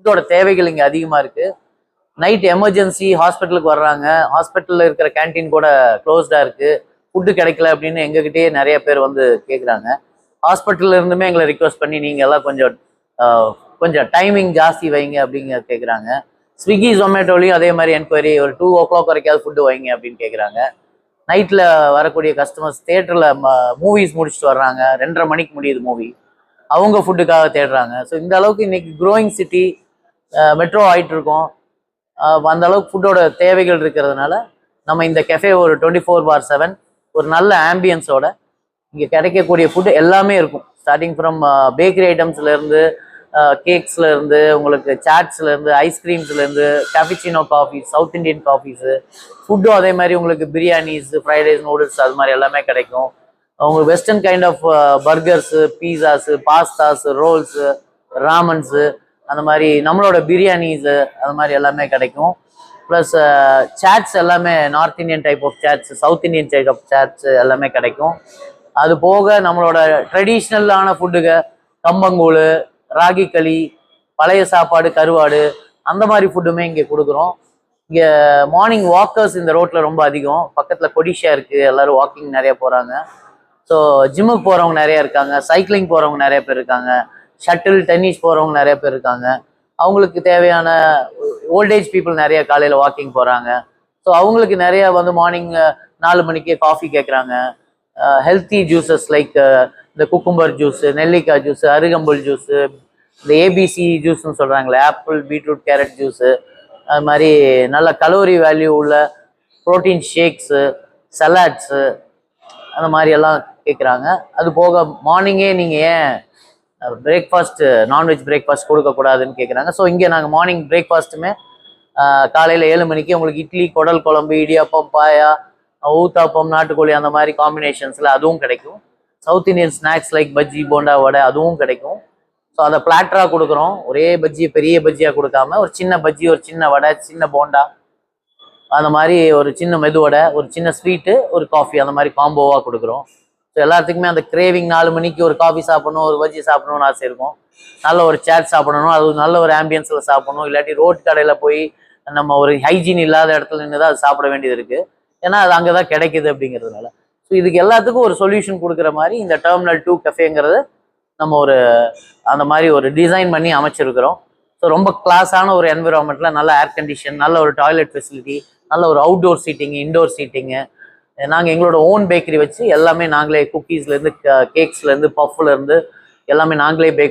ஃபுட்டோட தேவைகள் இங்கே அதிகமாக இருக்குது நைட் எமர்ஜென்சி ஹாஸ்பிட்டலுக்கு வர்றாங்க. ஹாஸ்பிட்டலில் இருக்கிற கேண்டீன் கூட க்ளோஸ்டாக இருக்குது ஃபுட்டு கிடைக்கல அப்படின்னு எங்ககிட்டயே நிறைய பேர் வந்து கேட்குறாங்க ஹாஸ்பிட்டல்ல இருந்துமே எங்களை ரிக்வஸ்ட் பண்ணி நீங்கள் எல்லாம் கொஞ்சம் கொஞ்சம் டைமிங் ஜாஸ்தி வைங்க அப்படிங்க கேட்குறாங்க ஸ்விக்கி ஜொமேட்டோலையும் அதே மாதிரி என்கொயரி ஒரு டூ ஓ கிளாக் வரைக்காவது ஃபுட்டு வைங்க அப்படின்னு கேட்குறாங்க நைட்டில் வரக்கூடிய கஸ்டமர்ஸ் தேட்டரில் மூவிஸ் முடிச்சுட்டு வர்றாங்க. ரெண்டரை மணிக்கு முடியுது மூவி அவங்க ஃபுட்டுக்காக தேடுறாங்க. ஸோ இந்த அளவுக்கு இன்னைக்கு க்ரோயிங் சிட்டி மெட்ரோ ஆயிட்டு இருக்கோம் அந்த அளவுக்கு ஃபுட்டோட தேவைகள் இருக்கிறதுனால நம்ம இந்த கெஃபே ஒரு டுவெண்ட்டி ஃபோர் பார் செவன் ஒரு நல்ல ஆம்பியன்ஸோட இங்கே கிடைக்கக்கூடிய ஃபுட்டு எல்லாமே இருக்கும். ஸ்டார்டிங் ஃப்ரம் பேக்கரி ஐட்டம்ஸ்லேருந்து கேக்ஸ்ல இருந்து உங்களுக்கு சாட்ஸ்ல இருந்து ஐஸ்கிரீம்ஸ்ல இருந்து cappuccino coffee south Indian coffees ஃபுட்டும் அதே மாதிரி உங்களுக்கு பிரியாணிஸ் ஃப்ரைட் ரைஸ் நூடுல்ஸ் அது மாதிரி எல்லாமே கிடைக்கும். உங்களுக்கு western kind of burgers pizzas pastas rolls ramens அந்த மாதிரி நம்மளோட பிரியாணிஸு அது மாதிரி எல்லாமே கிடைக்கும். ப்ளஸ் சேட்ஸ் எல்லாமே north Indian type of chaats south Indian type of chaats எல்லாமே கிடைக்கும். அது போக நம்மளோட ட்ரெடிஷ்னலான ஃபுட்டுக கம்பங்கூழ் ராகி களி பழைய சாப்பாடு கருவாடு அந்த மாதிரி ஃபுட்டுமே இங்கே கொடுக்குறோம். இங்கே மார்னிங் வாக்கர்ஸ் இந்த ரோட்டில் ரொம்ப அதிகம். பக்கத்தில் கொடிஷா இருக்குது எல்லாரும் வாக்கிங் நிறைய போகிறாங்க ஸோ ஜிம்முக்கு போகிறவங்க நிறைய இருக்காங்க சைக்கிளிங் போகிறவங்க நிறைய பேர் இருக்காங்க. ஷட்டில் டென்னிஸ் போகிறவங்க நிறைய பேர் இருக்காங்க. அவங்களுக்கு தேவையான ஓல்டேஜ் பீப்புள் நிறைய காலையில் வாக்கிங் போகிறாங்க ஸோ அவங்களுக்கு நிறைய வந்து மார்னிங் நாலு மணிக்கே காஃபி கேட்குறாங்க ஹெல்த்தி ஜூஸஸ் லைக் இந்த குக்கும்பர் ஜூஸு நெல்லிக்காய் ஜூஸு அருகம்புல் ஜூஸு இந்த ஏபிசி ஜூஸ்னு சொல்கிறாங்களே ஆப்பிள் பீட்ரூட் கேரட் ஜூஸு அது மாதிரி நல்ல கலோரி வேல்யூ உள்ள ப்ரோட்டீன் ஷேக்ஸு சலாட்ஸு அந்த மாதிரி எல்லாம் கேட்குறாங்க அது போக மார்னிங்கே நீங்கள் ஏன் பிரேக்ஃபாஸ்ட் நான்வெஜ் பிரேக்ஃபாஸ்ட் கொடுக்கக்கூடாதுன்னு கேட்குறாங்க ஸோ இங்கே நாங்கள் மார்னிங் பிரேக்ஃபாஸ்ட்டுமே காலையில் ஏழு மணிக்கு உங்களுக்கு இட்லி குடல் குழம்பு இடியாப்பம் பாயா ஊத்தாப்பம் நாட்டுக்கோழி அந்த மாதிரி காம்பினேஷன்ஸில் அதுவும் கிடைக்கும். South Indian snacks like bajji bonda vada அதுவும் கிடைக்கும். ஸோ அதை பிளாட்டராக கொடுக்குறோம். ஒரே பஜ்ஜி பெரிய பஜ்ஜியாக கொடுக்காம ஒரு சின்ன பஜ்ஜி ஒரு சின்ன வடை சின்ன போண்டா அந்த மாதிரி ஒரு சின்ன மெதுவடை ஒரு சின்ன ஸ்வீட்டு ஒரு காஃபி அந்த மாதிரி காம்போவாக கொடுக்குறோம். எல்லாத்துக்குமே அந்த கிரேவிங் நாலு மணிக்கு ஒரு காஃபி சாப்பிடணும் ஒரு பஜ்ஜி சாப்பிடணும்னு ஆசை இருக்கும். நல்ல ஒரு சேட் சாப்பிடணும் அது ஒரு நல்ல ஒரு ஆம்பியன்ஸில் சாப்பிடணும். இல்லாட்டி ரோட் கடையில் போய் நம்ம ஒரு ஹைஜீன் இல்லாத இடத்துல நின்று தான் அது சாப்பிட வேண்டியது இருக்குது ஏன்னா அது அங்கே தான் கிடைக்குது அப்படிங்கிறதுனால. ஸோ இதுக்கு எல்லாத்துக்கும் ஒரு சொல்யூஷன் கொடுக்குற மாதிரி இந்த டெர்மினல் டூ கஃபேங்கிறது நம்ம ஒரு அந்த மாதிரி ஒரு டிசைன் பண்ணி அமைச்சிருக்கிறோம். ஸோ ரொம்ப கிளாஸான ஒரு என்விரான்மெண்ட்டில் நல்ல ஏர் கண்டிஷன் நல்ல ஒரு டாய்லெட் ஃபெசிலிட்டி நல்ல ஒரு அவுட்டோர் சீட்டிங் இன்டோர் சீட்டிங்கு நாங்கள் எங்களோட ஓன் பேக்கரி வச்சு எல்லாமே நாங்களே குக்கீஸ்லேருந்து கேக்ஸ்லேருந்து பஃப்லேருந்து எல்லாமே நாங்களே பேக்